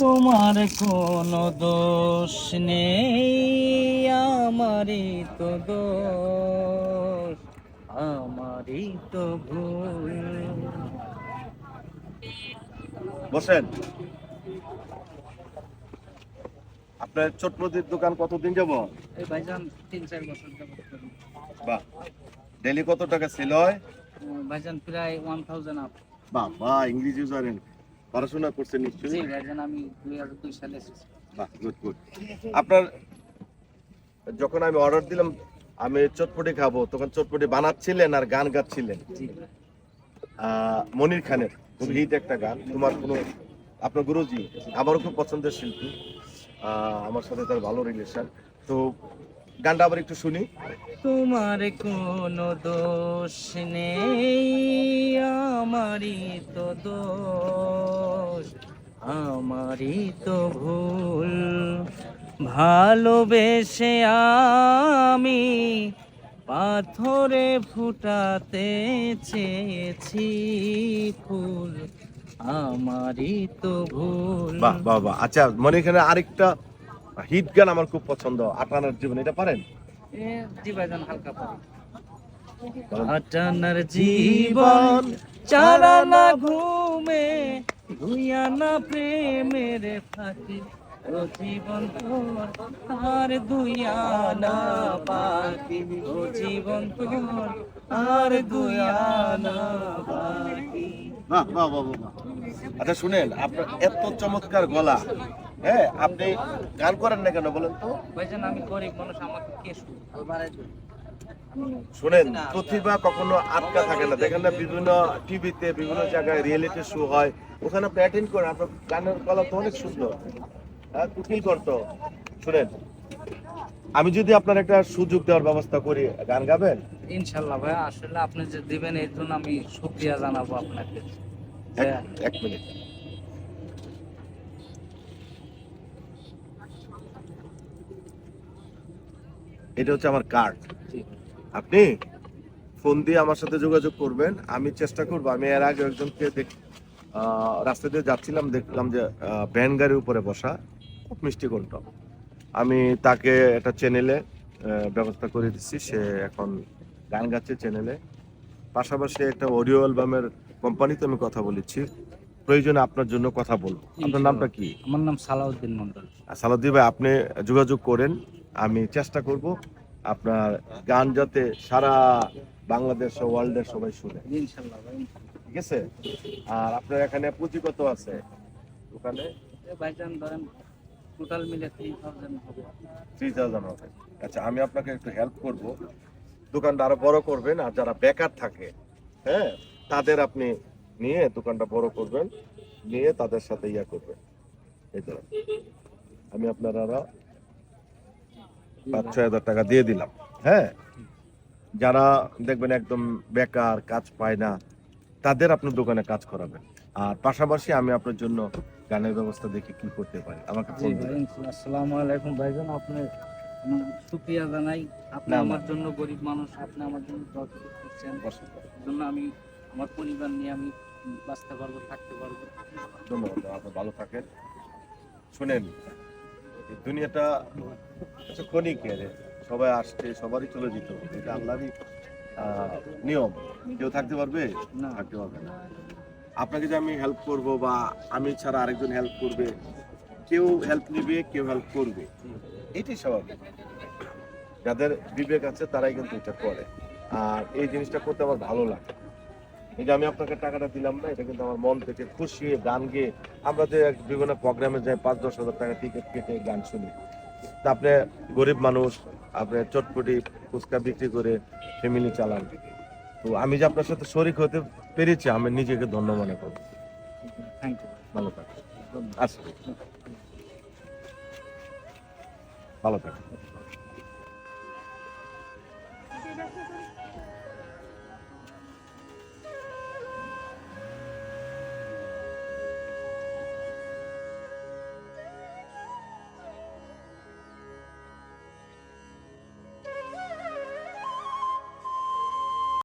তোমার কোনো দোষ নেই আমারই তো দোষ আমারই তো ভুল। বসেন। আপনার ছোট নদীর দোকান কতদিন যাব? এই ভাইজান তিন চার বছর যাব। বাহ। ডেলি কত টাকা সেল হয়? ভাইজান প্রায় ওয়ান থাউজেন্ড আপ বাবা ইংরেজি জানেন। পড়াশোনা করছেন জি নিশ্চয়ই আমি দুই হাজার দুই সালে বাহ গুড গুড আপনার যখন আমি অর্ডার দিলাম আমি চটপটি খাব তখন চটপটি বানাচ্ছিলেন আর গান গাচ্ছিলেন। জি। মনির খানের খুব হিট একটা গান। তোমার কোনো আপনার গুরুজি আমারও খুব পছন্দের শিল্পী। আহ, আমার সাথে তার ভালো রিলেশন তো গানটা আবার একটু শুনি। তোমার কোনো দোষ নেই আমারই তো দোষ। আমারই তো ভুল ভালোবেসে আমি পাথরে ফুটাতে চেয়েছি ফুল আমারই তো ভুল। বাহ বাহ আচ্ছা মনির খানের আরেকটা হিট গান আমার খুব পছন্দ আটানার জীবন এটা পারেন? জি ভাইজান হালকা পারি আটানার জীবন চারানা ঘুমে দুইয়ানা প্রেমের ফাঁকি। ও জীবন তোর আর দুইয়ানা বাকি ও জীবন তোর আর দুইয়ানা বাকি বাহ বাহ বাহ বাহ, বাহ। আচ্ছা শুনেন আপনার এত চমৎকার গলা। হ্যাঁ আপনি গান করেন না কেন বলেন তো? ভাইজান আমি গরিব মানুষ আমাকে কে শুনেন প্রতিভা কখনো আটকা থাকে না। দেখেন না বিভিন্ন টিভিতে বিভিন্ন জায়গায় রিয়েলিটি শো হয়। ওখানে আপনি অ্যাটেন্ড করেন আপনার গানের গলা তো অনেক সুন্দর। হ্যাঁ কুকিল করতো। শুনেন আমি যদি আপনার একটা সুযোগ দেওয়ার ব্যবস্থা করি গান গাবেন? ইনশাল্লাহ ভাই আসলে আপনি যে দিবেন এর জন্য আমি শুক্রিয়া জানাব আপনাকে। এক মিনিট। এটা হচ্ছে আমার কার্ড আপনি ফোন দিয়ে আমার সাথে যোগাযোগ করবেন আমি চেষ্টা করব আমি এর আগে একজনকে দেখ রাস্তা দিয়ে যাচ্ছিলাম দেখলাম যে ভ্যান গাড়ির উপরে বসা খুব মিষ্টি কণ্ঠ আমি তাকে একটা চ্যানেলে ব্যবস্থা করে দিচ্ছি সে এখন গান গাচ্ছে চ্যানেলে পাশাপাশি একটা অডিও অ্যালবামের কোম্পানিতে আমি কথা বলেছি প্রয়োজনে আপনার জন্য কথা বলব। আপনার নামটা কি? আমার নাম সালাউদ্দিন মন্ডল সালাউদ্দিন ভাই আপনি যোগাযোগ করেন আমি চেষ্টা করব আপনার গান যাতে সারা বাংলাদেশ ও ওয়ার্ল্ডের সবাই শুনে। ঠিক আছে? আর আপনার এখানে পুঁজি কত আছে ওখানে? ধরেন টোটাল মিলে থ্রি থাউজেন্ড হবে। আচ্ছা আমি আপনাকে একটু হেল্প করব। দোকানটা আরও বড় করবেন আর যারা বেকার থাকে হ্যাঁ তাদের আপনি নিয়ে দোকানটা বড় করবেন নিয়ে তাদের সাথে ইয়া করবেন। এই ধরেন। আমি আপনার পাঁচ ছয় হাজার টাকা দিয়ে দিলাম। হ্যাঁ? যারা দেখবেন একদম বেকার কাজ পায় না তাদের আপনার দোকানে কাজ করাবেন। আর পাশাপাশি আমি আপনার জন্য গানের ব্যবস্থা দেখি কি করতে পারি আমাকে ফোন আসসালামু আলাইকুম ভাইজান আপনি জানাই। আপনি। আমার জন্য গরিব মানুষ আপনি আমার জন্য করছেন জন্য আমি আমার পরিবার নিয়ে আমি বাঁচতে পারব থাকতে পারব। ধন্যবাদ আপনি ভালো থাকেন। শুনেন এই দুনিয়াটা হচ্ছে ক্ষণিকের সবাই আসছে সবারই চলে যেত এটা আল্লাহরই নিয়ম। কেউ থাকতে পারবে? না। থাকতে পারবে না। আপনাকে যে আমি হেল্প করব বা আমি ছাড়া আরেকজন হেল্প করবে কেউ হেল্প নিবে কেউ হেল্প করবে এটাই স্বাভাবিক। যাদের বিবেক আছে তারাই কিন্তু এটা করে। আর এই জিনিসটা করতে আমার ভালো লাগে। এই যে আমি আপনাকে টাকাটা দিলাম না এটা কিন্তু আমার মন থেকে খুশি হয়ে গান গেয়ে আমরা যে এক বিভিন্ন প্রোগ্রামে যাই পাঁচ দশ হাজার টাকা টিকিট কেটে গান শুনি। তা আপনি গরিব মানুষ আপনি চটপটি ফুচকা বিক্রি করে ফ্যামিলি চালান। তো আমি যে আপনার সাথে শরিক হতে পেরেছি আমি নিজেকে ধন্য মনে করব। থ্যাংক ইউ ভালো থাকেন। আচ্ছা। ভালো থাকেন।